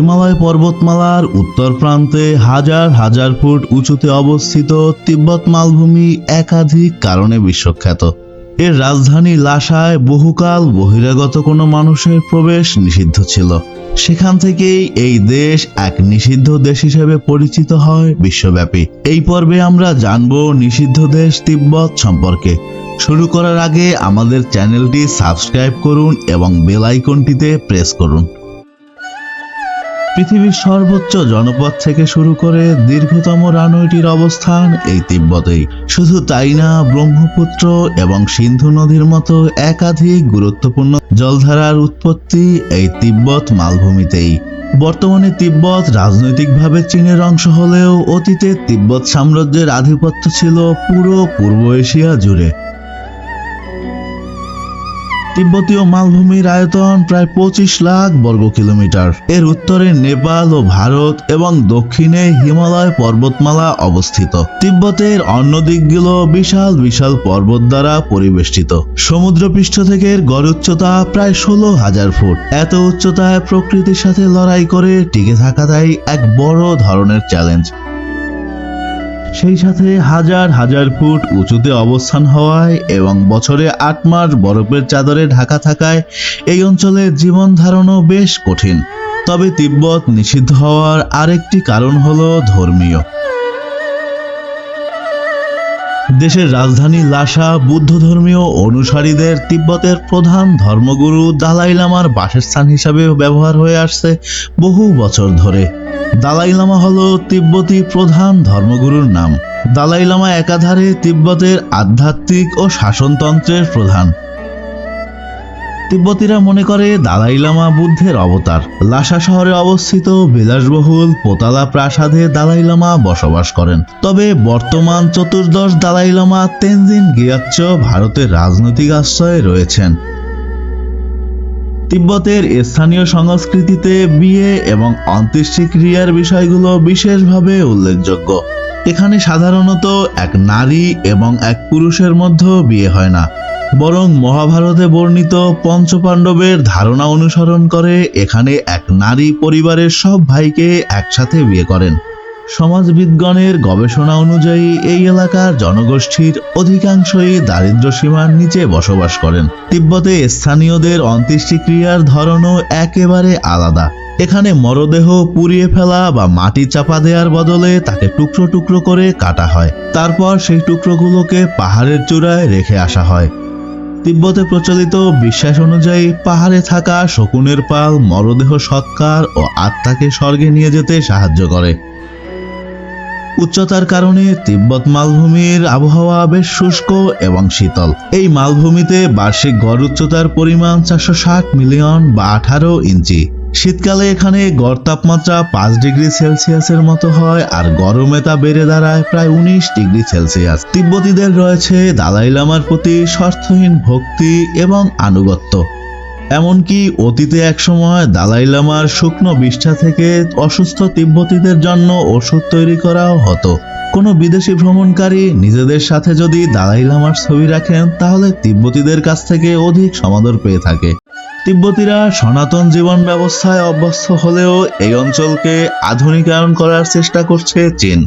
হিমালয় পর্বতমালার উত্তর প্রান্তে হাজার হাজার ফুট উঁচুতে অবস্থিত তিব্বত মালভূমি একাধিক কারণে বিশ্বখ্যাত। এর রাজধানী লাসায় বহুকাল বহিরাগত কোনো মানুষের প্রবেশ নিষিদ্ধ ছিল। সেখান থেকেই এই দেশ এক নিষিদ্ধ দেশ হিসেবে পরিচিত হয় বিশ্বব্যাপী। এই পর্বে আমরা জানব নিষিদ্ধ দেশ তিব্বত সম্পর্কে। শুরু করার আগে আমাদের চ্যানেলটি সাবস্ক্রাইব করুন এবং বেল আইকনটিতে প্রেস করুন। পৃথিবীর সর্বোচ্চ জনপদ থেকে শুরু করে দীর্ঘতম রানওয়েটির অবস্থান এই তিব্বতেই। শুধু তাই না, ব্রহ্মপুত্র এবং সিন্ধু নদীর মতো একাধিক গুরুত্বপূর্ণ জলধারার উৎপত্তি এই তিব্বত মালভূমিতেই। বর্তমানে তিব্বত রাজনৈতিকভাবে চীনের অংশ হলেও অতীতে তিব্বত সাম্রাজ্যের আধিপত্য ছিল পুরো পূর্ব এশিয়া জুড়ে। তিব্বতীয় মালভূমির আয়তন প্রায় পঁচিশ লাখ বর্গ কিলোমিটার। এর উত্তরে নেপাল ও ভারত এবং দক্ষিণে হিমালয় পর্বতমালা অবস্থিত। তিব্বতের অন্য দিকগুলো বিশাল বিশাল পর্বত দ্বারা পরিবেষ্টিত। সমুদ্রপৃষ্ঠ থেকে গড় উচ্চতা প্রায় ষোলো হাজার ফুট। এত উচ্চতায় প্রকৃতির সাথে লড়াই করে টিকে থাকাটাই এক বড় ধরনের চ্যালেঞ্জ সেই সাথে হাজার হাজার ফুট উঁচুতে অবস্থান হওয়ায় এবং বছরে আট মাস বরফের চাদরে ঢাকা থাকায় এই অঞ্চলে জীবন ধারণও বেশ কঠিন। তবে তিব্বত নিষিদ্ধ হওয়ার আরেকটি কারণ হলো ধর্মীয়। দেশের রাজধানী লাসা বুদ্ধ ধর্মীয় অনুসারীদের তিব্বতের প্রধান ধর্মগুরু দালাই লামার বাসস্থান হিসাবে ব্যবহার হয়ে আসছে বহু বছর ধরে। দালাই লামা হল তিব্বতী প্রধান ধর্মগুরুর নাম। দালাই লামা একাধারে তিব্বতের আধ্যাত্মিক ও শাসনতন্ত্রের প্রধান। তিব্বতীরা মনে করে দালাই লামা বুদ্ধের অবতার। লাসা শহরে অবস্থিত বিলাসবহুল পোতালা প্রাসাদে দালাই লামা বসবাস করেন। তবে বর্তমান চতুর্দশ দালাই লামা তেনজিন গিয়াচ্চ ভারতের রাজনৈতিক আশ্রয়ে রয়েছেন। তিব্বতের স্থানীয় সংস্কৃতিতে বিয়ে এবং অন্ত্যেষ্টিক্রিয়ার বিষয়গুলো বিশেষভাবে উল্লেখযোগ্য। এখানে সাধারণত এক নারী এবং এক পুরুষের মধ্যে বিয়ে হয় না। বরং মহাভারতে বর্ণিত পঞ্চপাণ্ডবের ধারণা অনুসরণ করে এখানে এক নারী পরিবারের সব ভাইকে একসাথে বিয়ে করেন। সমাজবিদগণের গবেষণা অনুযায়ী এই এলাকার জনগোষ্ঠীর অধিকাংশই দারিদ্র সীমার নিচে বসবাস করেন। তিব্বতে স্থানীয়দের অন্ত্যেষ্টিক্রিয়ার ধরনও একেবারে আলাদা। এখানে মরদেহ পুড়িয়ে ফেলা বা মাটি চাপা দেওয়ার বদলে তাকে টুকরো টুকরো করে কাটা হয়। তারপর সেই টুকরোগুলোকে পাহাড়ের চূড়ায় রেখে আসা হয়। তিব্বতে প্রচলিত বিশ্বাস অনুযায়ী পাহাড়ে থাকা শকুনের পাল মরদেহ সৎকার ও আত্মাকে স্বর্গে নিয়ে যেতে সাহায্য করে। উচ্চতার কারণে তিব্বত মালভূমির আবহাওয়া বেশ শুষ্ক এবং শীতল। এই মালভূমিতে বার্ষিক গড় উচ্চতার পরিমাণ চারশো ষাট মিলিয়ন বা আঠারো ইঞ্চি। শীতকালে এখানে গড় তাপমাত্রা পাঁচ ডিগ্রি সেলসিয়াসের মতো হয় আর গরমে তা বেড়ে দাঁড়ায় প্রায় উনিশ ডিগ্রি সেলসিয়াস। তিব্বতীদের রয়েছে দালাই লামার প্রতি স্বার্থহীন ভক্তি এবং আনুগত্য। এমনকি অতীতে একসময় দালাই লামার শুকনো বিষ্ঠা থেকে অসুস্থ তিব্বতীদের জন্য ওষুধ তৈরি করাও হতো। কোনো বিদেশি ভ্রমণকারী নিজেদের সাথে যদি দালাই লামার ছবি রাখেন, তাহলে তিব্বতীদের কাছ থেকে অধিক সমাদর পেয়ে থাকে। তিব্বতীরা সনাতন জীবন ব্যবস্থায় অভ্যস্ত হলেও এই অঞ্চলকে আধুনিকায়ন করার চেষ্টা করছে চীন।